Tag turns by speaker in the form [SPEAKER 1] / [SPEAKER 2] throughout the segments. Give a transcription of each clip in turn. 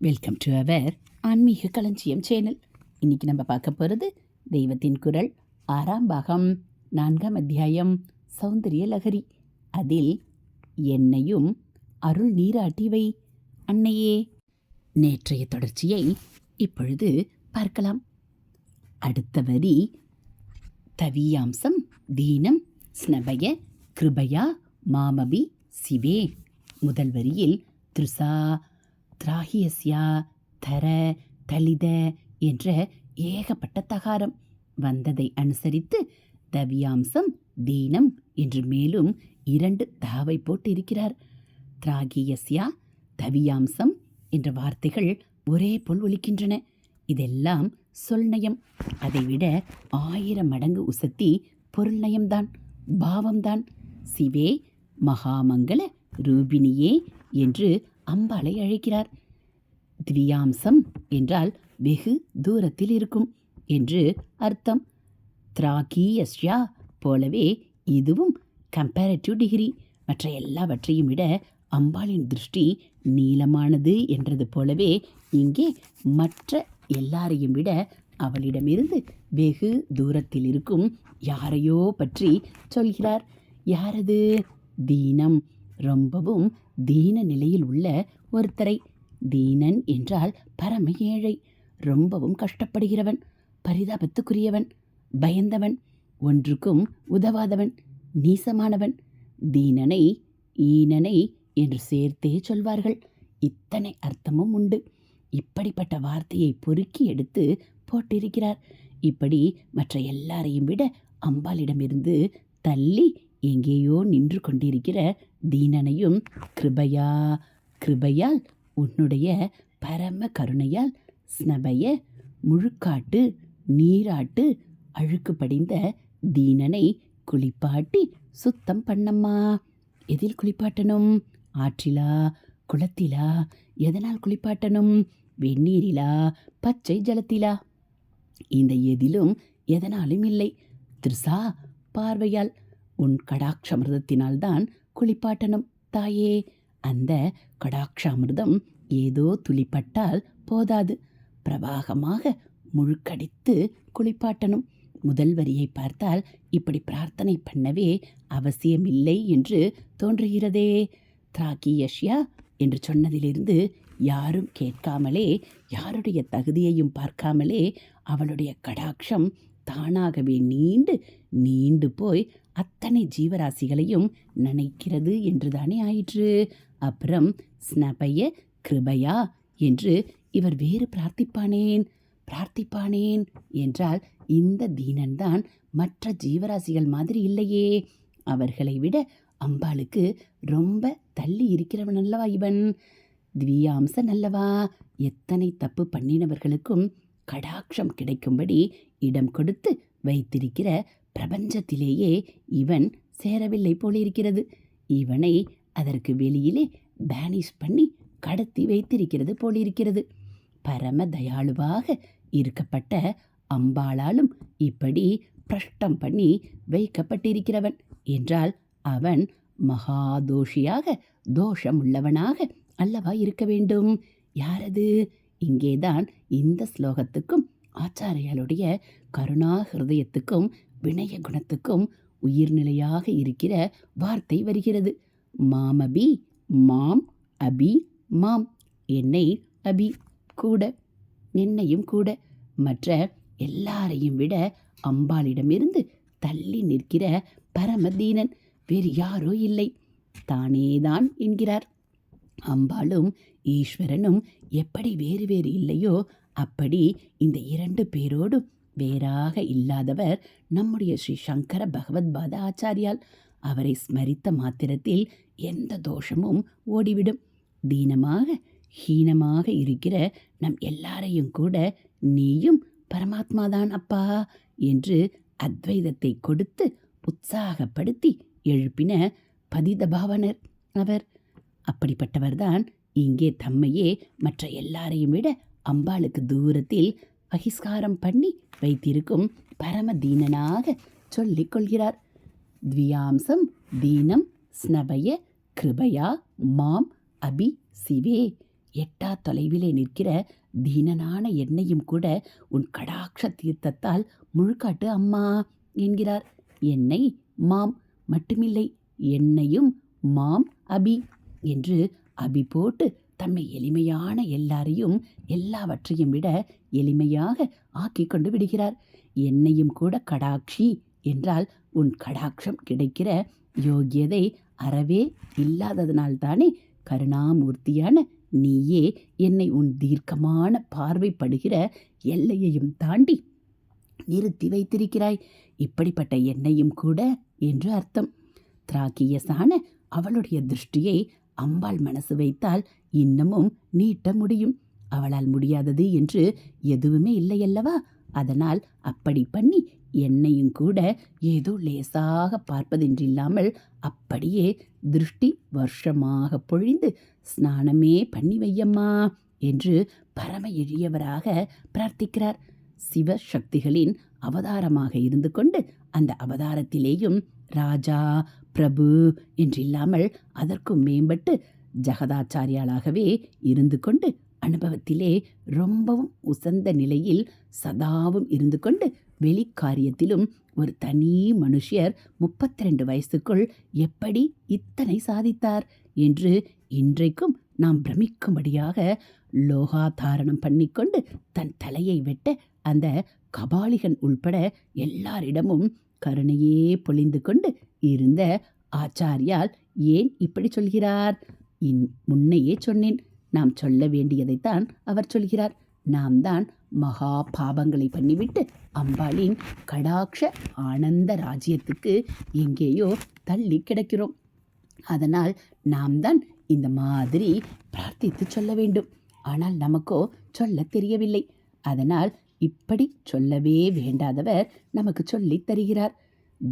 [SPEAKER 1] Welcome to our ஆன்மீக களஞ்சியம் channel இன்னைக்கு நம்ம பார்க்க போகிறது தெய்வத்தின் குரல் ஆறாம் பாகம் நான்காம் அத்தியாயம் சௌந்தரிய லகரி அதில் என்னையும் அருள் நீராட்டி வை அன்னையே நேற்றைய தொடர்ச்சியை இப்பொழுது பார்க்கலாம். அடுத்த வரி தவியாம்சம் தீனம் ஸ்னபய கிருபயா மாமபி சிவே. முதல் வரியில் திருசா திராகியஸ்யா தர தலித என்ற ஏகப்பட்ட தகாரம். வந்ததை அனுசரித்து தவியாம்சம் தீனம் என்று மேலும் இரண்டு தாவை போட்டிருக்கிறார். திராகியஸ்யா தவியாம்சம் என்ற வார்த்தைகள் ஒரே போல் ஒலிக்கின்றன. இதெல்லாம் சொல்நயம் அதைவிட ஆயிரம் மடங்கு உசத்தி பொருள்நயம்தான் பாவம்தான். சிவே மகாமங்கள ரூபிணியே என்று அம்பாளை அழைக்கிறார். திவ்யாம்சம் என்றால் வெகு தூரத்தில் இருக்கும் என்று அர்த்தம். திராகியஸ்யா போலவே இதுவும் கம்பேரட்டிவ் டிகிரி மற்ற எல்லாவற்றையும் விட அம்பாளின் திருஷ்டி நீளமானது என்றது போலவே இங்கே மற்ற எல்லாரையும் விட அவளிடமிருந்து வெகு தூரத்தில் இருக்கும் யாரையோ பற்றி சொல்கிறார். யாரது? தீனம். ரொம்பவும் தீன நிலையில் உள்ள ஒருத்தரை. தீனன் என்றால் பரம ஏழை ரொம்பவும் கஷ்டப்படுகிறவன் பரிதாபத்துக்குரியவன் பயந்தவன் ஒன்றுக்கும் உதவாதவன் நீசமானவன். தீனனை ஈனனை என்று சேர்த்தே சொல்வார்கள். இத்தனை அர்த்தமும் உண்டு. இப்படிப்பட்ட வார்த்தையை பொறுக்கி எடுத்து போட்டிருக்கிறார். இப்படி மற்ற எல்லாரையும் விட அம்பாளிடமிருந்து தள்ளி எங்கேயோ நின்று கொண்டிருக்கிற தீனனையும் கிருபையா கிருபையால் உன்னுடைய பரம கருணையால் ஸ்னபைய முழுக்காட்டு நீராட்டு அழுக்கு படிந்த தீனனை குளிப்பாட்டி சுத்தம் பண்ணம்மா. எதில் குளிப்பாட்டணும்? ஆற்றிலா குளத்திலா? எதனால் குளிப்பாட்டணும்? வெந்நீரிலா பச்சை ஜலத்திலா? இந்த எதிலும் எதனாலும் இல்லை. திருசா பார்வையால் உன் கடாட்சமிர்தத்தினால்தான் குளிப்பாட்டணும். தாயே. அந்த கடாட்சாமிர்தம் ஏதோ துளிப்பட்டால் போதாது. பிரவாகமாக முழுக்கடித்து குளிப்பாட்டணும். முதல் வரியை பார்த்தால் இப்படி பிரார்த்தனை பண்ணவே அவசியமில்லை என்று தோன்றுகிறதே. திராகியஷ்யா என்று சொன்னதிலிருந்து யாரும் கேட்காமலே யாருடைய தகுதியையும் பார்க்காமலே அவளுடைய கடாட்சம் தானாகவே நீண்டு நீண்டு போய் அத்தனை ஜீவராசிகளையும் நினைக்கிறது என்றுதானே ஆயிற்று. அப்புறம் ஸ்னபய கிருபையா? என்று இவர் வேறு பிரார்த்திப்பானேன் பிரார்த்திப்பானேன் என்றால் இந்த தீனன்தான் மற்ற ஜீவராசிகள் மாதிரி இல்லையே. அவர்களை விட அம்பாளுக்கு ரொம்ப தள்ளி இருக்கிறவன் அல்லவா இவன்? திவ்யாம்சன் அல்லவா எத்தனை தப்பு பண்ணினவர்களுக்கும் கடாட்சம் கிடைக்கும்படி இடம் கொடுத்து வைத்திருக்கிற பிரபஞ்சத்திலேயே இவன் சேரவில்லை போலிருக்கிறது. இவனை அதற்கு வெளியிலே பேனிஷ் பண்ணி கடத்தி வைத்திருக்கிறது போலிருக்கிறது. பரம தயாளுவாக இருக்கப்பட்ட அம்பாளாலும் இப்படி பிரஷ்டம் பண்ணி வைக்கப்பட்டிருக்கிறவன் என்றால் அவன் மகாதோஷியாக தோஷமுள்ளவனாக அல்லவா இருக்க வேண்டும்? யாரது? இங்கேதான் இந்த ஸ்லோகத்துக்கும் ஆச்சாரியாளுடைய கருணா ஹிருதயத்துக்கும் வினய குணத்துக்கும் உயிர்நிலையாக இருக்கிற வார்த்தை வருகிறது. மாமபி மாம் அபி மாம். என்னை அபி கூட என்னையும் கூட. மற்ற எல்லாரையும் விட அம்பாளிடமிருந்து தள்ளி நிற்கிற பரமதீனன் வேறு யாரோ இல்லை. தானேதான் என்கிறார். அம்பாளும் ஈஸ்வரனும் எப்படி வேறு வேறு இல்லையோ அப்படி இந்த இரண்டு பேரோடும் வேறாக இல்லாதவர் நம்முடைய ஸ்ரீ சங்கர பகவத்பாத ஆச்சாரியால். அவரை ஸ்மரித்த மாத்திரத்தில் எந்த தோஷமும் ஓடிவிடும். தீனமாக ஹீனமாக இருக்கிற நம் எல்லாரையும் கூட நீயும் பரமாத்மாதான் அப்பா என்று அத்வைதத்தை கொடுத்து உற்சாகப்படுத்தி எழுப்பின பதிதபாவனர் அவர். அப்படிப்பட்டவர்தான் இங்கே தம்மையே மற்ற எல்லாரையும் விட அம்பாளுக்கு தூரத்தில் பகிஸ்காரம் பண்ணி வைத்திருக்கும் பரம தீனனாக சொல்லிக் கொள்கிறார் த்வியாம்சம் தீனம் ஸ்னபய கிருபயா மாம் அபி சிவே. எட்டா தொலைவிலே நிற்கிற தீனனான என்னையும் கூட உன் கடாட்ச தீர்த்தத்தால் முழுக்காட்டு அம்மா என்கிறார். என்னை மாம் மட்டுமில்லை என்னையும் மாம் அபி என்று அபி போட்டு தம்மை எளிமையான எல்லாரையும் எல்லாவற்றையும் விட எளிமையாக ஆக்கிக் கொண்டு விடுகிறார். என்னையும் கூட கடாட்சி என்றால் உன் கடாட்சம் கிடைக்கிற யோகியதை அறவே இல்லாததனால்தானே கருணாமூர்த்தியான நீயே என்னை உன் தீர்க்கமான பார்வைப்படுகிற எல்லையையும் தாண்டி நிறுத்தி வைத்திருக்கிறாய். இப்படிப்பட்ட என்னையும் கூட என்று அர்த்தம். திராக்கியசான அவளுடைய திருஷ்டியை அம்பாள் மனசு வைத்தால் இன்னமும் நீட்ட முடியும். அவளால் முடியாதது என்று எதுவுமே இல்லையல்லவா? அதனால் அப்படி பண்ணி என்னையும் கூட ஏதோ லேசாக பார்ப்பதென்றில்லாமல் அப்படியே திருஷ்டி வருஷமாக பொழிந்து ஸ்நானமே பண்ணி வையம்மா என்று பரம எளியவராக பிரார்த்திக்கிறார். சிவசக்திகளின் அவதாரமாக இருந்து கொண்டு அந்த அவதாரத்திலேயும் ராஜா பிரபு என்றில்லாமல் அதற்கும் மேம்பட்டு ஜகதாச்சாரியாளாகவே இருந்து கொண்டு அனுபவத்திலே ரொம்பவும் உசந்த நிலையில் சதாவும் இருந்து கொண்டு வெளிக்காரியத்திலும் ஒரு தனி மனுஷியர் முப்பத்தி ரெண்டு வயசுக்குள் எப்படி இத்தனை சாதித்தார் என்று இன்றைக்கும் நாம் பிரமிக்கும்படியாக லோகாதாரணம் பண்ணிக்கொண்டு தன் தலையை வெட்ட அந்த கபாலிகன் உள்பட எல்லாரிடமும் கருணையே பொழிந்து கொண்டு இருந்த ஆச்சாரியால் ஏன் இப்படி சொல்கிறார்? இன் முன்னையே சொன்னேன். நாம் சொல்ல வேண்டியதைத்தான் அவர் சொல்கிறார். நாம் தான் மகா பாபங்களை பண்ணிவிட்டு அம்பாளின் கடாட்ச ஆனந்த ராஜ்யத்துக்கு எங்கேயோ தள்ளி கிடக்கிறோம். அதனால் நாம் தான் இந்த மாதிரி பிரார்த்தித்து சொல்ல வேண்டும். ஆனால் நமக்கோ சொல்ல தெரியவில்லை. அதனால் இப்படி சொல்லவே வேண்டாதவர் நமக்கு சொல்லித் தருகிறார்.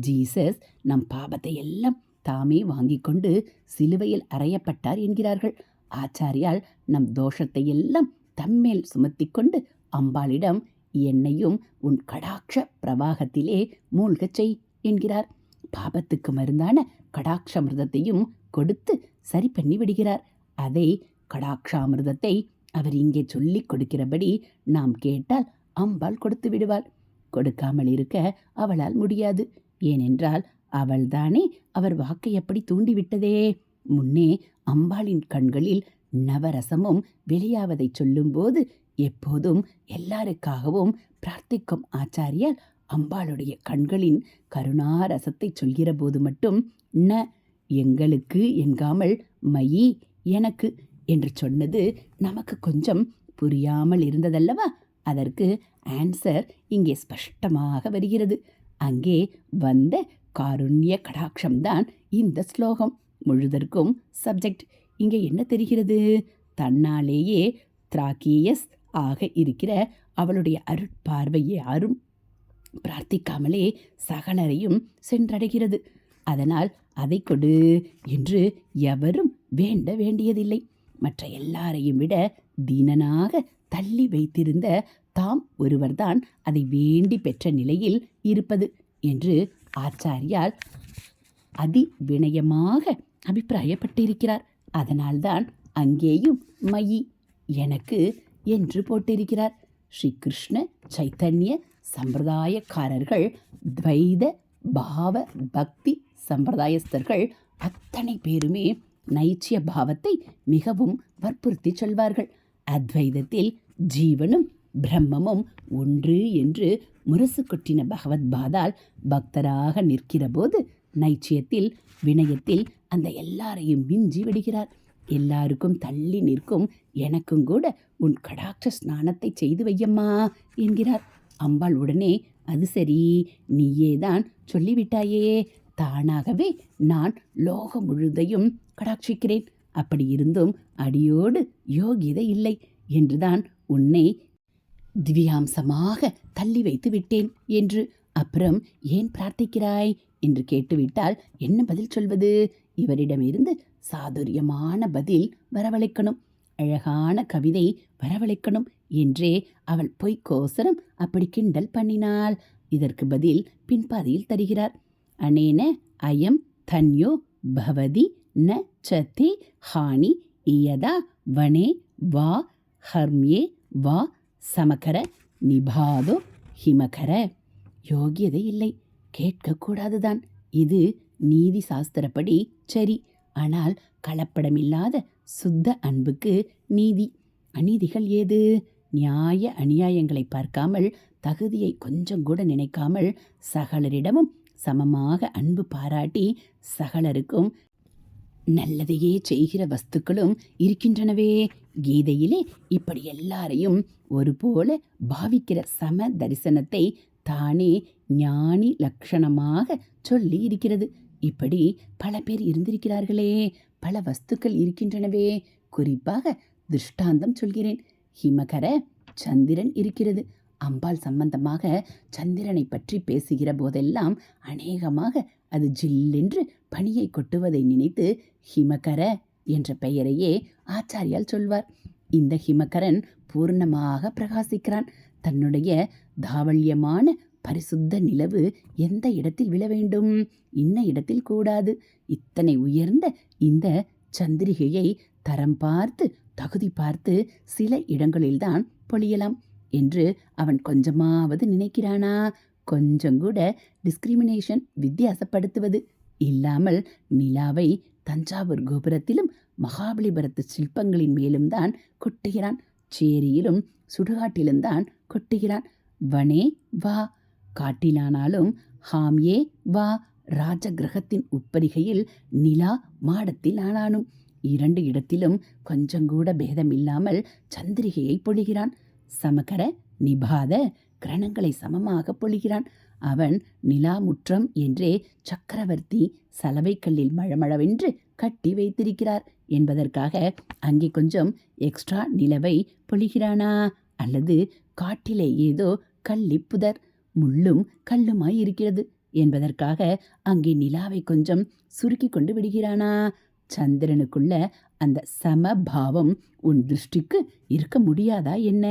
[SPEAKER 1] ஜீசஸ் நம் பாபத்தை எல்லாம் தாமே வாங்கி கொண்டு சிலுவையில் அறையப்பட்டார் என்கிறார்கள். ஆச்சாரியால் நம் தோஷத்தை எல்லாம் தம்மேல் சுமத்தி கொண்டு அம்பாளிடம் என்னையும் உன் கடாட்ச பிரவாகத்திலே மூழ்கச் செய் என்கிறார். பாபத்துக்கு மருந்தான கடாட்சாமிர்தத்தையும் கொடுத்து சரி பண்ணி விடுகிறார். அதை கடாட்சாமிர்தத்தை அவர் இங்கே சொல்லிக் கொடுக்கிறபடி நாம் கேட்டால் அம்பாள் கொடுத்து விடுவாள். கொடுக்காமல் இருக்க அவளால் முடியாது. ஏனென்றால் அவள்தானே அவர் வாக்கை எப்படி தூண்டிவிட்டதே. முன்னே அம்பாளின் கண்களில் நவரசமும் வெளியாவதைச் சொல்லும்போது எப்போதும் எல்லாருக்காகவும் பிரார்த்திக்கும் ஆச்சாரியால் அம்பாளுடைய கண்களின் கருணாரசத்தை சொல்கிற போது மட்டும் ந எங்களுக்கு என்காமல் மயி எனக்கு என்று சொன்னது நமக்கு கொஞ்சம் புரியாமல் இருந்ததல்லவா? அதற்கு ஆன்சர் இங்கே ஸ்பஷ்டமாக வருகிறது. அங்கே வந்த காருண்ய கடாட்சம்தான் இந்த ஸ்லோகம். முழுதற்கும் சப்ஜெக்ட். இங்கே என்ன தெரிகிறது? தன்னாலேயே திராக்கியஸ் ஆக இருக்கிற அவளுடைய அருட்பார்வையை யாரும் பிரார்த்திக்காமலே சகலரையும் சென்றடைகிறது. அதனால் அதை கொடு என்று எவரும் வேண்ட வேண்டியதில்லை. மற்ற எல்லாரையும் விட தீனனாக தள்ளி வைத்திருந்த தாம் ஒருவர்தான் அதை வேண்டி பெற்ற நிலையில் இருப்பது என்று ஆச்சாரியால் அதி வினயமாக அபிப்பிராயப்பட்டிருக்கிறார். அதனால்தான் அங்கேயும் மயி எனக்கு என்று போட்டிருக்கிறார். ஸ்ரீ கிருஷ்ண சைத்தன்ய சம்பிரதாயக்காரர்கள் துவைத பாவ பக்தி சம்பிரதாயஸ்தர்கள் அத்தனை பேருமே நைச்சிய பாவத்தை மிகவும் வற்புறுத்தி சொல்வார்கள். அத்வைதத்தில் ஜீவனும் பிரம்மமும் ஒன்று என்று முரசு கொட்டின பகவத்பாதால் பக்தராக நிற்கிறபோது நைச்சியத்தில் வினயத்தில் அந்த எல்லாரையும் மிஞ்சி விடுகிறார். எல்லாருக்கும் தள்ளி நிற்கும் எனக்கும் கூட உன் கடாட்ச ஸ்நானத்தை செய்து வையம்மா என்கிறார். அம்பாள் உடனே அது சரி நீயேதான் சொல்லிவிட்டாயே. தானாகவே நான் லோகம் முழுதையும் கடாட்சிக்கிறேன். அப்படி இருந்தும் அடியோடு யோகிதை இல்லை என்றுதான் உன்னை திவ்யாம்சமாக தள்ளி வைத்து விட்டேன் என்று அப்புறம் ஏன் பிரார்த்திக்கிறாய்? என்று கேட்டுவிட்டால் என்ன பதில் சொல்வது? இவரிடமிருந்து சாதுரியமான பதில் வரவழைக்கணும். அழகான கவிதை வரவழைக்கணும் என்றே அவள் பொய்க்கோசரம் அப்படி கிண்டல் பண்ணினாள். இதற்கு பதில் பின்பாதியில் தருகிறார். அனேன அயம் தன்யோ பவதி ந சதி ஹானி இயதா வனே வா ஹர்மியே வா சமகர நிபாதோ ஹிமகர யோகியதை இல்லை கேட்கக்கூடாதுதான். இது நீதி சாஸ்திரப்படி சரி ஆனால் கலப்படமில்லாத சுத்த அன்புக்கு நீதி. அநீதிகள் ஏது? நியாய அநியாயங்களை பார்க்காமல் தகுதியை கொஞ்சம் கூட நினைக்காமல் சகலரிடமும் சமமாக அன்பு பாராட்டி சகலருக்கும் நல்லதையே செய்கிற வஸ்துக்களும் இருக்கின்றனவே. கீதையிலே இப்படி எல்லாரையும் ஒருபோல பாவிக்கிற சம தரிசனத்தை தானே ஞானி லட்சணமாக சொல்லி இருக்கிறது இப்படி பல பேர் இருந்திருக்கிறார்களே பல வஸ்துக்கள் இருக்கின்றனவே. குறிப்பாக திருஷ்டாந்தம் சொல்கிறேன். ஹிமகர சந்திரன் இருக்கிறது. அம்பாள் சம்பந்தமாக சந்திரனை பற்றி பேசுகிற போதெல்லாம் அநேகமாக அது ஜில்லென்று பணியை கொட்டுவதை நினைத்து ஹிமகர என்ற பெயரையே ஆச்சாரியால் சொல்வார். இந்த ஹிமகரன் பூர்ணமாக பிரகாசிக்கிறான். தன்னுடைய தாவல்யமான பரிசுத்த நிலவு எந்த இடத்தில் விழ வேண்டும்? இன்ன இடத்தில் கூடாது. இத்தனை உயர்ந்த இந்த சந்திரிகையை தரம் பார்த்து தகுதி பார்த்து சில இடங்களில்தான் பொழியலாம் என்று அவன் கொஞ்சமாவது நினைக்கிறானா? கொஞ்சம் கூட டிஸ்கிரிமினேஷன் வித்தியாசப்படுத்துவது. இல்லாமல் நிலாவை தஞ்சாவூர் கோபுரத்திலும் மகாபலிபுரத்து சிற்பங்களின் மேலும் தான் கொட்டுகிறான். சேரியிலும் சுடுகாட்டிலும் தான் கொட்டுகிறான். வனே வா காட்டிலானாலும் ஹாம்யே வா ராஜகிரகத்தின் உப்பரிகையில் நிலா மாடத்தில் ஆனானும் இரண்டு இடத்திலும் கொஞ்சங்கூட பேதமில்லாமல் சந்திரிகையை பொழிகிறான். சமகர நிபாத கிரணங்களை சமமாக பொழிகிறான். அவன் நிலாமுற்றம் என்றே சக்கரவர்த்தி சலவைக்கல்லில் மழமழவென்று கட்டி வைத்திருக்கிறார் என்பதற்காக அங்கே கொஞ்சம் எக்ஸ்ட்ரா நிலவை பொழிகிறானா? அல்லது காட்டிலே ஏதோ கள்ளிப்புதர் முள்ளும் கல்லுமாய் இருக்கிறது என்பதற்காக அங்கே நிலாவை கொஞ்சம் சுருக்கி கொண்டு விடுகிறானா? சந்திரனுக்குள்ள அந்த சமபாவம் உன் திருஷ்டிக்கு இருக்க முடியாதா என்ன?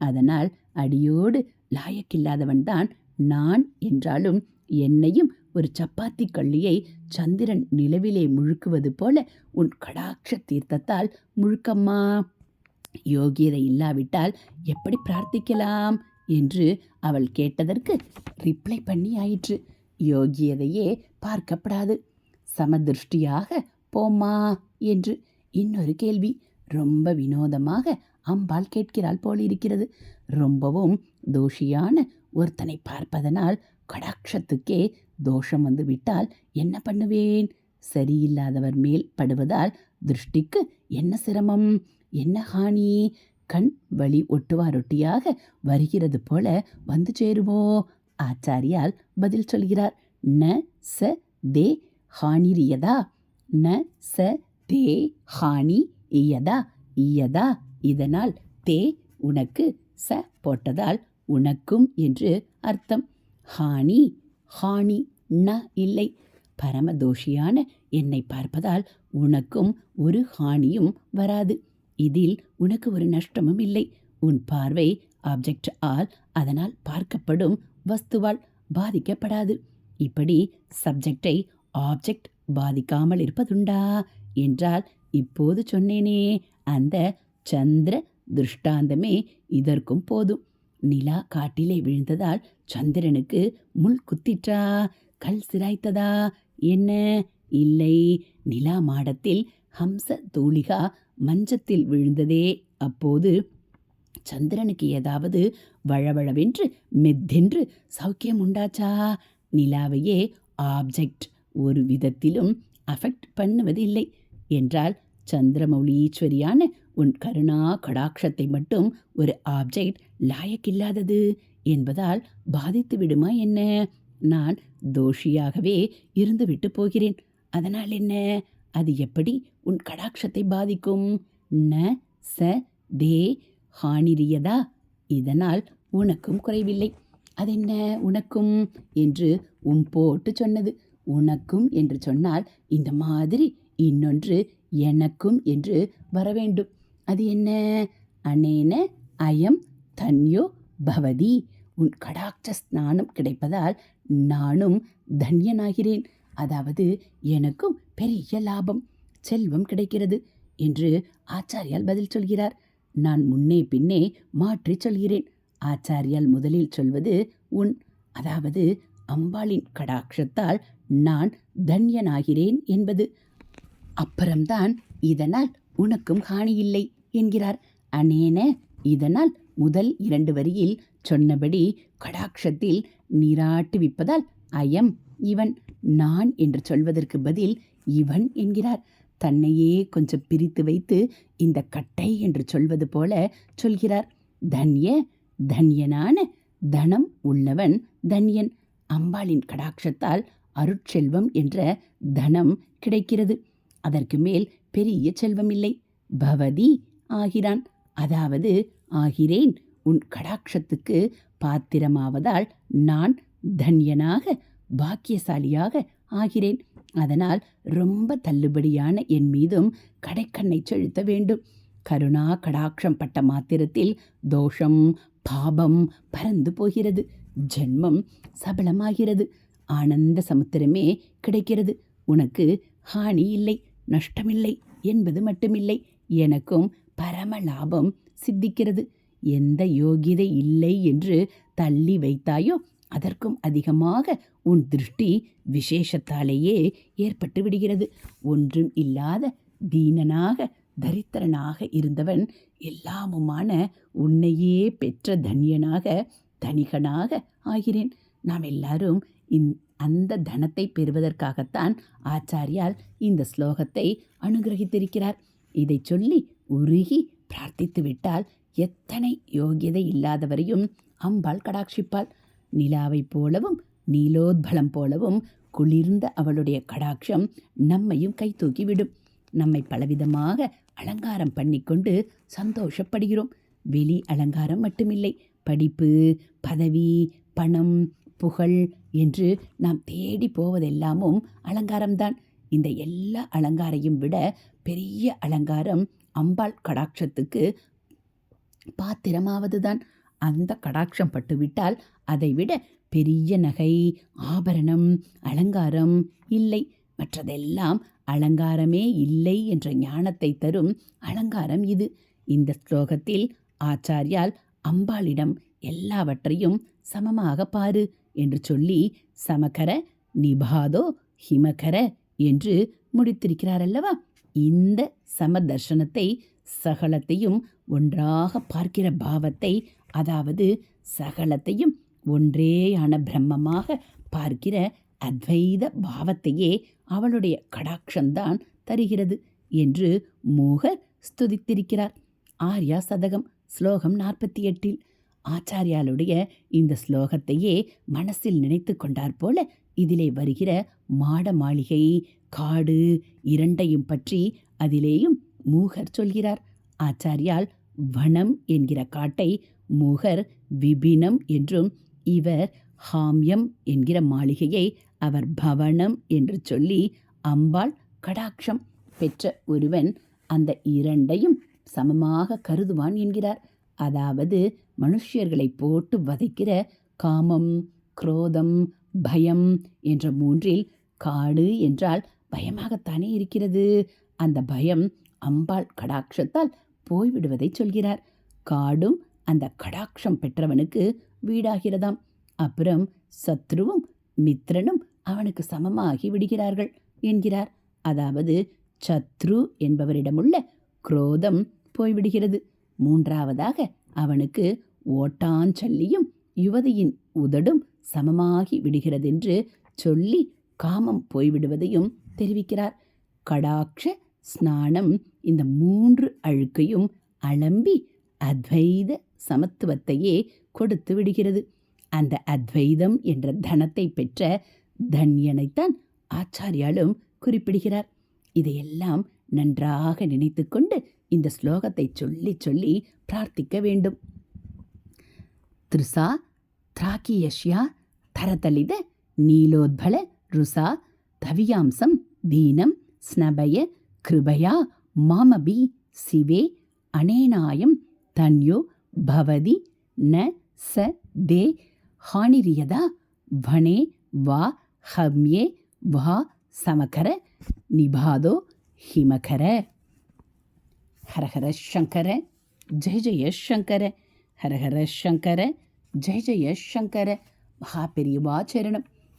[SPEAKER 1] அதனால் அடியோடு லாயக்கில்லாதவன்தான் நான் என்றாலும் என்னையும் ஒரு சப்பாத்தி கள்ளியை சந்திரன் நிலவிலே முழுக்குவது போல உன் கடாட்ச தீர்த்தத்தால் முழுக்கம்மா. யோகியதை இல்லாவிட்டால் எப்படி பிரார்த்திக்கலாம்? என்று அவள் கேட்டதற்கு ரிப்ளை பண்ணி ஆயிற்று. யோகியதையே பார்க்கப்படாது. சமதிருஷ்டியாக போம்மா என்று இன்னொரு கேள்வி ரொம்ப வினோதமாக அம்பாள் கேட்கிறாள் போலிருக்கிறது. ரொம்பவும் தோஷியான ஒருத்தனை பார்ப்பதனால் கடாட்சத்துக்கே தோஷம் வந்து விட்டால் என்ன பண்ணுவேன்? சரியில்லாதவர் மேல் படுவதால் திருஷ்டிக்கு என்ன சிரமம்? என்ன ஹானி? கண் வழி ஒட்டுவாரொட்டியாக வருகிறது போல வந்து சேருவோ ஆச்சாரியால் பதில் சொல்கிறார். ந ச தே ஹானிரியதா ந ச தே ஹானி இயதா இயதா இதனால் தே உனக்கு ச போட்டதால் உனக்கும் என்று அர்த்தம். ஹானி ஹானி ந இல்லை. பரமதோஷியான என்னை பார்ப்பதால் உனக்கும் ஒரு ஹானியும் வராது. இதில் உனக்கு ஒரு நஷ்டமும் இல்லை. உன் பார்வை ஆப்ஜெக்ட் ஆல் அதனால் பார்க்கப்படும் வஸ்துவால் பாதிக்கப்படாது. இப்படி சப்ஜெக்டை ஆப்ஜெக்ட் பாதிக்காமல் இருப்பதுண்டா என்றால் இப்போது சொன்னேனே. அந்த சந்திர திருஷ்டாந்தமே இதற்கும் போதும். நிலா காட்டிலே விழுந்ததால் சந்திரனுக்கு முள் குத்திற்றா? கல் சிராய்த்ததா? என்ன? இல்லை. நிலா மாடத்தில் ஹம்ச தூளிகா மஞ்சத்தில் விழுந்ததே. அப்போது சந்திரனுக்கு ஏதாவது வழவழவென்று மெத்தென்று சௌக்கியம் உண்டாச்சா நிலாவையே ஆப்ஜெக்ட் ஒரு விதத்திலும் அஃபெக்ட் பண்ணுவதில்லை என்றால் சந்திரமௌலீஸ்வரியான உன் கருணா கடாட்சத்தை மட்டும் ஒரு ஆப்ஜெக்ட் லாயக்கில்லாதது என்பதால் பாதித்து விடுமா என்ன? நான் தோஷியாகவே இருந்துவிட்டு போகிறேன். அதனால் என்ன? அது எப்படி உன் கடாட்சத்தை பாதிக்கும்? ந ச தே ஹானிரியதா? இதனால் உனக்கும் குறைவில்லை. அதென்ன உனக்கும்? என்று உன் போட்டு சொன்னது. உனக்கும் என்று சொன்னால் இந்த மாதிரி இன்னொன்று எனக்கும் என்று வர வேண்டும். அது என்ன? அனேன அயம் தன்யோ பவதி. உன் கடாட்ச ஸ்நானம் கிடைப்பதால் நானும் தன்யனாகிறேன். அதாவது எனக்கும் பெரிய லாபம் செல்வம் கிடைக்கிறது என்று ஆச்சாரியால் பதில் சொல்கிறார். நான் முன்னே பின்னே மாற்றிச் சொல்கிறேன். ஆச்சாரியால் முதலில் சொல்வது உன் அதாவது அம்பாளின் கடாட்சத்தால் நான் தன்யனாகிறேன் என்பது. அப்புறம்தான் இதனால் உனக்கும் காணியில்லை என்கிறார். அனேன இதனால் முதல் இரண்டு வரியில் சொன்னபடி கடாட்சத்தில் நீராட்டுவிப்பதால் அயம் இவன் நான் என்று சொல்வதற்கு பதில் இவன் என்கிறார். தன்னையே கொஞ்சம் பிரித்து வைத்து இந்த கட்டை என்று சொல்வது போல சொல்கிறார். தன்ய தன்யனான தனம் உள்ளவன் தன்யன். அம்பாளின் கடாட்சத்தால் அருட்செல்வம் என்ற தனம் கிடைக்கிறது. அதற்கு மேல் பெரிய செல்வம் இல்லை பவதி ஆகிறான். அதாவது ஆகிறேன் உன் கடாட்சத்துக்கு பாத்திரமாவதால் நான் தன்யனாக பாக்கியசாலியாக ஆகிறேன். அதனால் ரொம்ப தள்ளுபடியான என் மீதும் கடைக்கண்ணை செலுத்த வேண்டும். கருணா கடாட்சம் பட்ட மாத்திரத்தில் தோஷம் பாபம் பறந்து போகிறது. ஜென்மம் சபலமாகிறது. ஆனந்த சமுத்திரமே கிடைக்கிறது. உனக்கு ஹானி இல்லை நஷ்டமில்லை என்பது மட்டுமில்லை. எனக்கும் பரம லாபம் சித்திக்கிறது. எந்த யோகிதை இல்லை என்று தள்ளி வைத்தாயோ? அதற்கும் அதிகமாக உன் திருஷ்டி விசேஷத்தாலேயே ஏற்பட்டு விடுகிறது. ஒன்றும் இல்லாத தீனனாக தரித்திரனாக இருந்தவன் எல்லாமுமான உன்னையே பெற்ற தன்யனாக தனிகனாக ஆகிறேன். நாம் எல்லாரும் இந் அந்த தனத்தை பெறுவதற்காகத்தான் ஆச்சாரியால் இந்த ஸ்லோகத்தை அனுகிரகித்திருக்கிறார். இதை சொல்லி உருகி பிரார்த்தித்து விட்டால் எத்தனை யோகியதை இல்லாதவரையும் அம்பாள் கடாட்சிப்பாள். நிலாவைப் போலவும் நீலோத்பலம் போலவும் குளிர்ந்த அவளுடைய கடாட்சம் நம்மையும் கை தூக்கிவிடும். நம்மை பலவிதமாக அலங்காரம் பண்ணிக்கொண்டு சந்தோஷப்படுகிறோம். வெளி அலங்காரம் மட்டுமில்லை படிப்பு பதவி பணம் புகழ் என்று நாம் தேடி போவதெல்லாமும் அலங்காரம்தான். இந்த எல்லா அலங்காரையும் விட பெரிய அலங்காரம் அம்பாள் கடாட்சத்துக்கு பாத்திரமாவதுதான். அந்த கடாட்சம் பட்டுவிட்டால் அதைவிட பெரிய நகை ஆபரணம் அலங்காரம் இல்லை. மற்றதெல்லாம் அலங்காரமே இல்லை என்ற ஞானத்தை தரும் அலங்காரம் இது. இந்த ஸ்லோகத்தில் ஆச்சாரியால் அம்பாளிடம் எல்லாவற்றையும் சமமாக பாரு என்று சொல்லி சமகர நிபாதோ ஹிமகர என்று முடித்திருக்கிறார் அல்லவா இந்த சமதர்ஷனத்தை சகலத்தையும் ஒன்றாக பார்க்கிற பாவத்தை அதாவது சகலத்தையும் ஒன்றேயான பிரம்மமாக பார்க்கிற அத்வைத பாவத்தையே அவளுடைய கடாட்சம்தான் தருகிறது என்று மூகர் ஸ்துதித்திருக்கிறார். ஆர்யா சதகம் ஸ்லோகம் நாற்பத்தி எட்டில். ஆச்சாரியாளுடைய இந்த ஸ்லோகத்தையே மனசில் நினைத்து கொண்டார் போல இதிலே வருகிற மாட மாளிகை காடு இரண்டையும் பற்றி அதிலேயும் மூகர் சொல்கிறார். ஆச்சாரியால் வனம் என்கிற காட்டை மூகர் விபினம் என்றும் இவர் ஹாம்யம் என்கிற மாளிகையை அவர் பவனம் என்று சொல்லி அம்பாள் கடாட்சம் பெற்ற ஒருவன் அந்த இரண்டையும் சமமாக கருதுவான் என்கிறார். அதாவது மனுஷியர்களை போட்டு வதைக்கிற காமம் குரோதம் பயம் என்ற மூன்றில் காடு என்றால் பயமாகத்தானே இருக்கிறது? அந்த பயம் அம்பாள் கடாட்சத்தால் போய்விடுவதை சொல்கிறார். காடும் அந்த கடாட்சம் பெற்றவனுக்கு வீடாகிறதாம். அப்புறம் சத்ருவும் மித்ரனும் அவனுக்கு சமமாகி விடுகிறார்கள் என்கிறார். அதாவது சத்ரு என்பவரிடமுள்ள குரோதம் போய்விடுகிறது. மூன்றாவதாக அவனுக்கு ஓட்டாஞ்சல்லியும் யுவதியின் உதடும் சமமாகி விடுகிறதென்று சொல்லி காமம் போய்விடுவதையும் தெரிவிக்கிறார். கடாட்ச ஸ்நானம் இந்த மூன்று அழுக்கையும் அலம்பி அத்வைத சமத்துவத்தையே கொடுத்து விடுகிறது. அந்த அத்வைதம் என்ற தனத்தை பெற்ற தன்யனைத்தான் ஆச்சாரியாலும் குறிப்பிடுகிறார். இதையெல்லாம் நன்றாக நினைத்துக்கொண்டு இந்த ஸ்லோகத்தை சொல்லி சொல்லி பிரார்த்திக்க வேண்டும். திருசா திராக்கியஷ்யா தரதலித நீலோத்பல ருசா தவியாம்சம் தீனம் ஸ்னபய கிருபயா மாமபி சிவே அனேனாயம் தன்யோ பவதி ந ச தே ஹானிரியதா வனே வா ஹம்யே வா சமகர நிபாதோ ஹிமகர. ஹரஹர சங்கர ஜெய ஜெய சங்கர ஹரஹர சங்கர ஜெய ஜெய சங்கர. மகா பெரியவாச்சரணம்